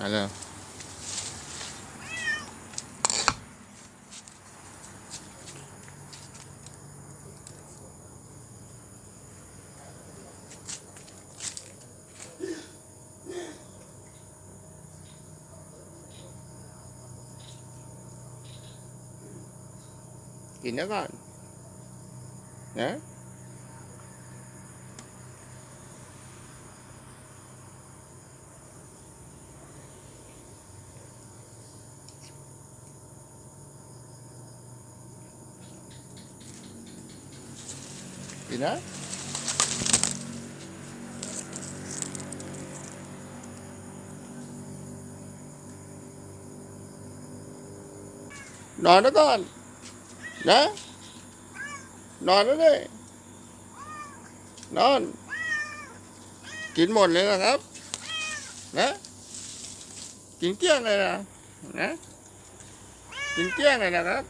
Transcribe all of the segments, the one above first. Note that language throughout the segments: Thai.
มาเนอนนะกินนะ นอนแล้วก่อน นะ นอนแล้วเลยนอน กินหมดเลยนะครับ นะ กินเกลี้ยงเลยนะนะกินเกลี้ยงเลยนะครับ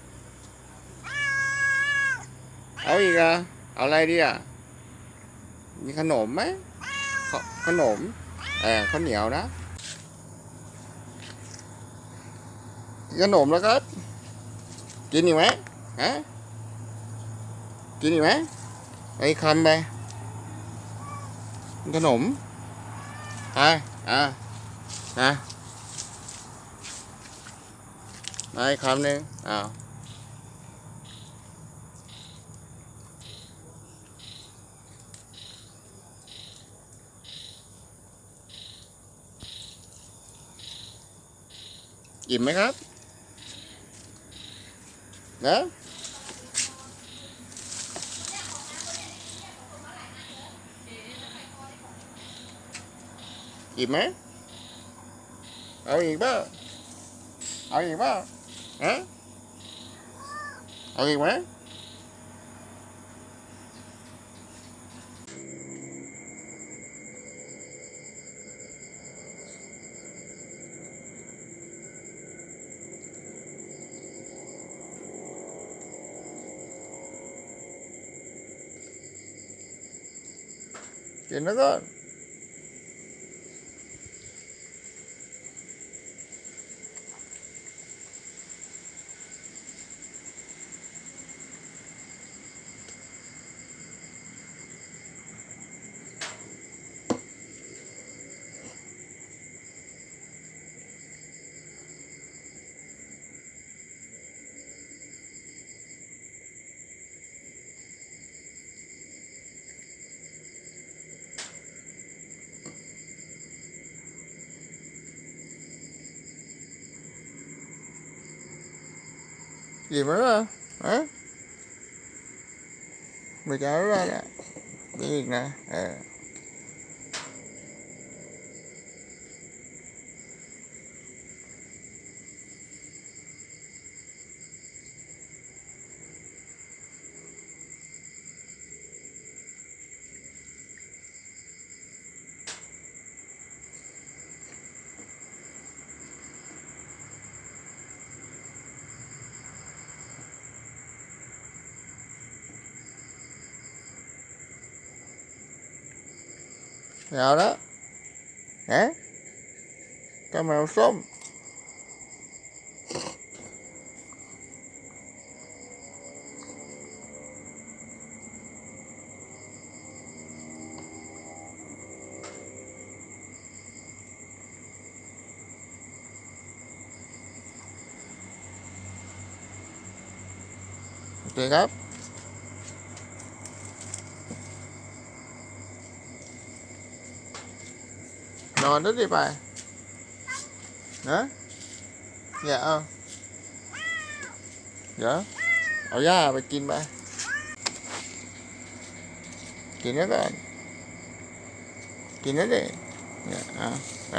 เอาอีกอะ เอาอะไรดีอะมีขนมไหมขขนมเออข้าวเหนียวนะขนมแล้วครับกินอีกไหมฮะกินอีกไหมไปคำไปขนมไปอะนะไปคำหนึ่งอ้าว อิ่มไหมครับ นะอิ่มไหมเอาอีกบ้าเอาอีกบ้าฮะเอาอีกไหม กิ นแล้วก็อิ่มแล้วเห รอฮะไม่จะ นอนด้วฮะกระแมวส้มโอเนอนแล้วดิไปนะอย่าเอาเดี๋ยวเอาหญ้าไปกินไปกินแล้วก่อนกินแล้วดิเนี่ยเอาไป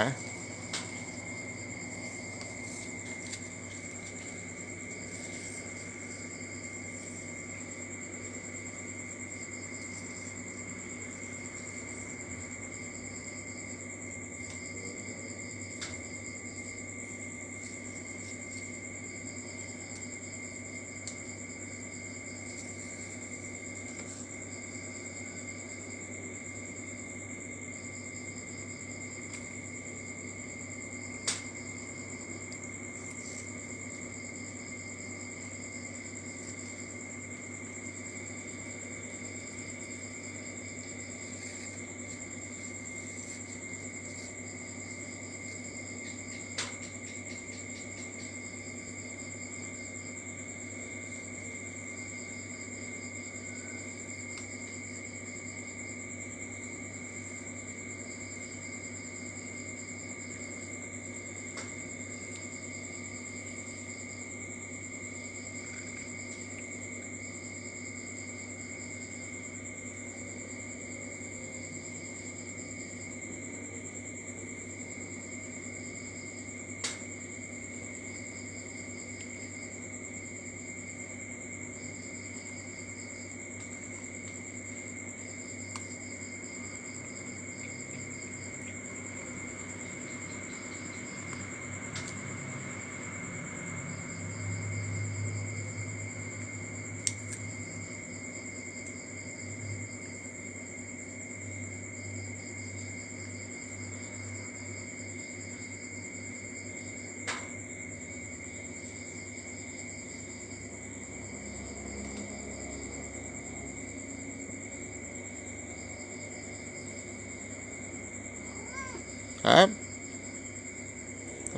ครับ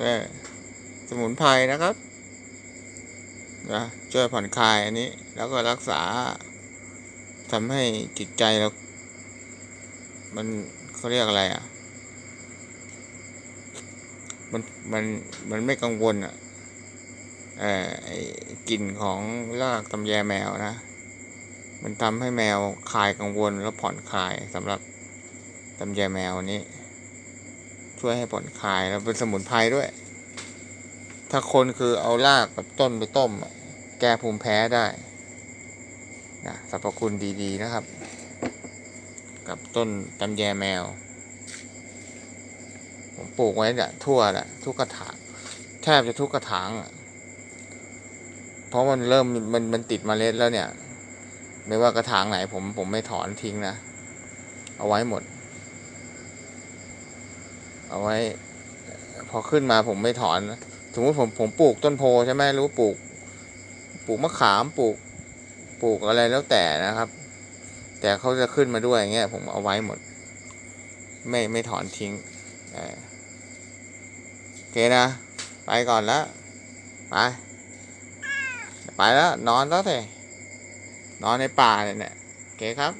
นี่สมุนไพรนะครับนะช่วยผ่อนคลายอันนี้ แล้วก็รักษาทำให้จิตใจเรา มันเขาเรียกอะไรอะ มันมันมันไม่กังวลอะเออไอ้กลิ่นของรากตำแยแมวนะ มันทำให้แมวคลายกังวลแล้วผ่อนคลายสำหรับตำแยแมวนี้ ช่วยให้ผ่อนคลายแล้วเป็นสมุนไพรด้วย ถ้าคนคือเอารากกับต้นไปต้ม แก้ภูมิแพ้ได้นะสรรพคุณดีๆนะครับ กับต้นตำแยแมว ผมปลูกไว้เนี่ยทั่วแหละทุกกระถางแทบจะทุกกระถางเพราะมันเริ่มมันมันติดเมล็ดแล้วเนี่ย ไม่ว่ากระถางไหนผมผมไม่ถอนทิ้งนะ เอาไว้หมด เอาไว้ พอขึ้นมาผมไม่ถอนสมมติผมผมปลูกต้นโพใช่ไหมหรู้ปลูก ปลูกมะขามปลูก ปลูกอะไรแล้วแต่นะครับ แต่เขาจะขึ้นมาด้วยอย่างเงี้ยผมเอาไว้หมด ไม่ไม่ถอนทิ้งโอเคนะ ไปก่อนละไปไปแล้วนอนแล้วเถอะนอนในป่าเนี่ยโอเคครับ